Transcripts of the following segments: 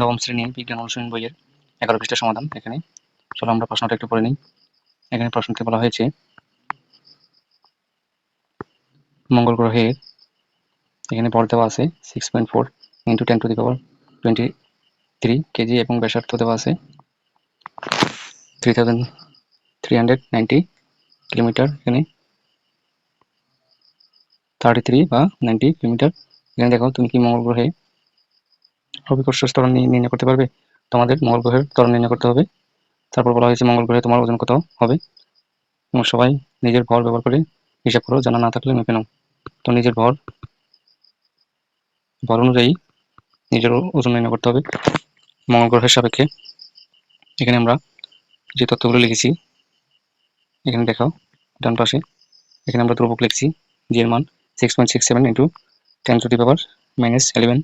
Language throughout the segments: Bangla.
নবম শ্রেণি বিজ্ঞান অনুশীলন বইয়ের এগারো পৃষ্ঠা সমাধান এখানে। চলো আমরা প্রশ্নটা একটু পড়ে নিই। এখানে প্রশ্নতে বলা হয়েছে, মঙ্গল গ্রহের এখানে ভর দেওয়া আছে six point four into ten to the power twenty three kg এবং ব্যাসার্থ দেওয়া আছে three thousand three hundred ninety kilometre এখানে। থার্টি থ্রি বা নাইনটি কিলোমিটার। এখানে দেখো, তুমি কি মঙ্গল গ্রহে অভিকর্ষ ত্বরণ নির্ণয় করতে পারবে। তোমাদের মঙ্গল গ্রহের ত্বরণ নির্ণয় করতে হবে। তারপর বলা হয়েছে, মঙ্গল গ্রহে তোমার ওজন কত হবে? এবং সবাই নিজের ভর ব্যবহার করে হিসাব করো, জানা না থাকলে মেপে নাও। তো নিজের ভর ভর অনুযায়ী নিজের ওজন নির্ণয় করতে হবে। মঙ্গল গ্রহের সাপেক্ষে এখানে আমরা যে তথ্যগুলো লিখেছি, এখানে দেখাও, ডান পাশে। এখানে আমরা ধ্রুবক লিখছি জি এর মান six point six seven into ten to the power minus eleven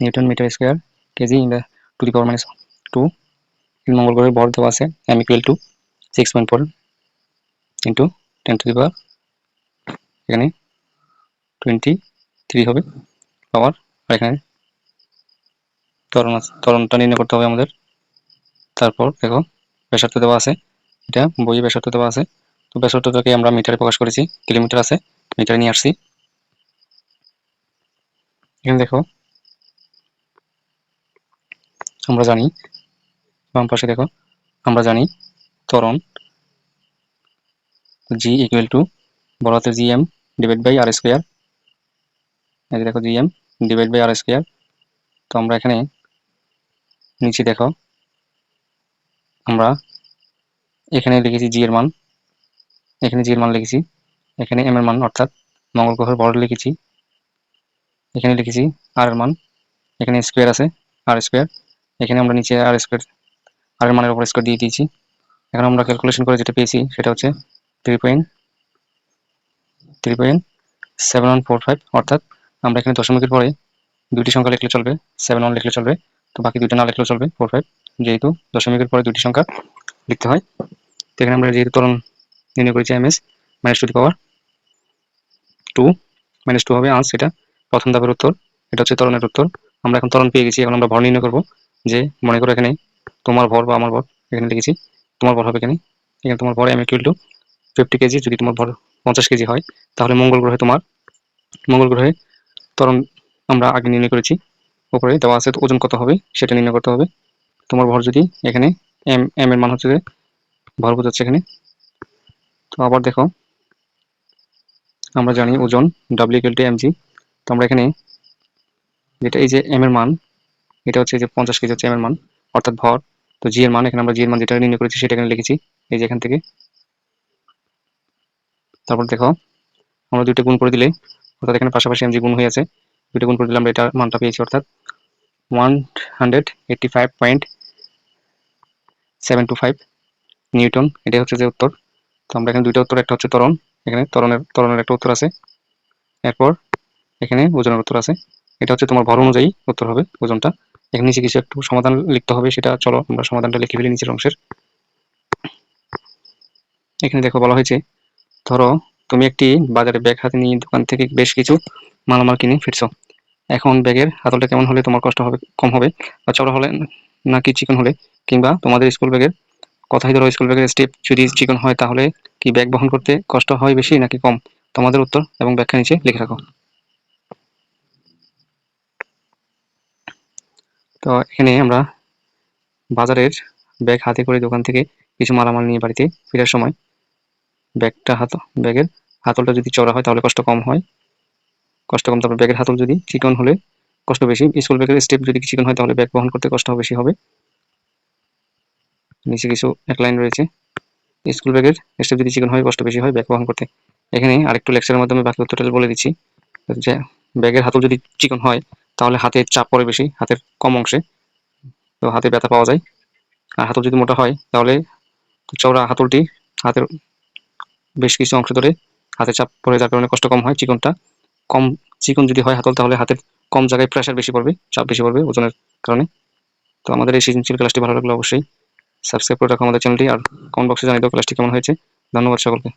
newton metre square kg in the to the power minus two মঙ্গল গ্রহের ভর দেওয়া আছে M equal to six point four into ten to the power এখানে টোয়েন্টি থ্রি হবে পাওয়ার আর এখানে তরণ আছে, ত্বরণটা নির্ণয় করতে হবে আমাদের। তারপর দেখো ব্যাসার্থ দেওয়া আছে, এটা বইয়ে ব্যাসার্থ দেওয়া আছে। তো ব্যাসার্থটাকে আমরা মিটারে প্রকাশ করেছি, কিলোমিটার আছে, মিটারে নিয়ে আসছি। এখানে দেখো আমরা জানি। বাম পাশে দেখো, আমরা জানি ত্বরণ জি ইকুয়াল টু বড় হাতে G M divide by R square এই দেখো G M divide by R square তো আমরা এখানে নিচে দেখো, আমরা এখানে লিখেছি জি এর মান। এখানে জি এর মান লিখেছি। এখানে এম এর মান, অর্থাৎ মঙ্গল গ্রহের বড় লিখেছি। এখানে লিখেছি আর এর মান। এখানে স্কোয়ার আছে আর স্কোয়ার এখানে আমরা নিচে আর স্কোয়ার আর মানের উপর স্কোয়ার দিয়ে দিয়েছি। এখন আমরা ক্যালকুলেশন করে যেটা পেয়েছি সেটা হচ্ছে three point three point seven one four five অর্থাৎ আমরা এখানে দশমিকের পরে দুইটি সংখ্যা লিখলে চলবে সেভেন ওয়ান লিখলে চলবে, তো বাকি দুইটা না লিখলেও চলবে ফোর ফাইভ যেহেতু দশমিকের পরে দুইটি সংখ্যা লিখতে হয়। তো এখানে আমরা যেহেতু তরণ নির্ণয় করেছি M S minus to the power two minus two হবে আনস, এটা প্রথম ধাপের উত্তর, এটা হচ্ছে তরণের উত্তর। আমরা এখন তরণ পেয়ে গেছি, এখন আমরা ভর নির্ণয় করব। যে মনে করো এখানে তোমার ভর বা আমার ভর, এখানে লিখেছি, তোমার ভর হবে এখানে। এখানে তোমার ভর এম ইকুয়াল ফিফটি কেজি, যদি তোমার ভর পঞ্চাশ কেজি হয়, তাহলে মঙ্গল গ্রহে তোমার, মঙ্গল গ্রহে তরণ আমরা আগে নির্ণয় করেছি। উপরে দেওয়া আছে ওজন কত হবে, সেটা নির্ণয় করতে হবে। তোমার ভর যদি এখানে এম এম এর মান হচ্ছে যে, ভর বোঝাচ্ছে এখানে। তো আবার দেখো, আমরা জানি ওজন W equal to M G তো আমরা এখানে যেটা, এই যে এম এর মান এটা হচ্ছে যে পঞ্চাশ কেজি হচ্ছে এম এর মান, অর্থাৎ ভর। তো জি এর মান, এখানে আমরা জি এর মান যেটা নির্ণয় করেছি সেটা এখানে লিখেছি, এই যে এখান থেকে। তারপর দেখো, আমরা দুইটা গুণ করে দিলে, অর্থাৎ এখানে পাশাপাশি এমজি গুণ হয়ে আছে, দুইটা গুণ করে দিলে আমরা এটা মানটা পেয়েছি, অর্থাৎ one hundred five point seven two five newton, এটাই হচ্ছে যে উত্তর। তো আমরা এখানে দুইটা উত্তর, একটা হচ্ছে তরণ এখানে তরণের তরণের একটা উত্তর আছে। এরপর এখানে ওজনের উত্তর আছে। এটা হচ্ছে তোমার ভর অনুযায়ী উত্তর হবে ওজনটা। এখানে নিচে কিছু একটু সমাধান লিখতে হবে, সেটা চলো আমরা সমাধানটা লিখে ফেলি নিচের অংশের। এখানে দেখো বলা হয়েছে, ধরো তুমি একটি বাজারে ব্যাগ হাতে নিয়ে দোকান থেকে বেশ কিছু মালামাল কিনে ফিরছো। এখন ব্যাগের হাতলটা কেমন হলে তোমার কষ্ট হবে, কম হবে? বা চড়া হলে নাকি চিকন হলে? কিংবা তোমাদের স্কুল ব্যাগের কথাই ধরো স্কুল ব্যাগের স্টেপ যদি চিকন হয় তাহলে কি ব্যাগ বহন করতে কষ্ট হয় বেশি নাকি কম? তোমাদের উত্তর এবং ব্যাখ্যা নিচে লিখে রাখো। তো এখানে আমরা বাজারের ব্যাগ হাতে করে দোকান থেকে কিছু মালামাল নিয়ে বাড়িতে ফেরার সময় ব্যাগটা হাত, ব্যাগের হাতলটা যদি চড়া হয় তাহলে কষ্ট কম হয়। কষ্ট কম, তারপর ব্যাগের হাতল যদি চিকন হলে কষ্ট বেশি। স্কুল ব্যাগের স্টেপ যদি চিকন হয় তাহলে ব্যাগ বহন করতে কষ্ট বেশি হবে। নিচে কিছু এক লাইন রয়েছে। স্কুল ব্যাগের স্টেপ যদি চিকন হয় কষ্ট বেশি হয় ব্যাগ বহন করতে। এখানে আরেকটু লেকচারের মাধ্যমে বাকি উত্তরটা বলে দিচ্ছি। যে ব্যাগের হাতল যদি চিকন হয় তাহলে হাতে চাপ পড়ে বেশি, হাতের কম অংশে। তো হাতে ব্যথা পাওয়া যায়। আর হাতল যদি মোটা হয়, তাহলে চওড়া হাতলটি হাতের বেশ কিছু অংশ ধরে হাতে চাপ পড়ে যার কারণে কষ্ট কম হয়। চিকনটা কম, চিকন যদি হয় হাতল, তাহলে হাতের কম জায়গায় প্রেশার বেশি পড়বে, চাপ বেশি পড়বে ওজনের কারণে। তো আমাদের এই সৃজনশীল ক্লাসটি ভালো লাগলে অবশ্যই সাবস্ক্রাইব করে রাখো আমাদের চ্যানেলটি আর কমেন্ট বক্সে জানিয়ে দাও ক্লাসটি কেমন হয়েছে। ধন্যবাদ সকলকে।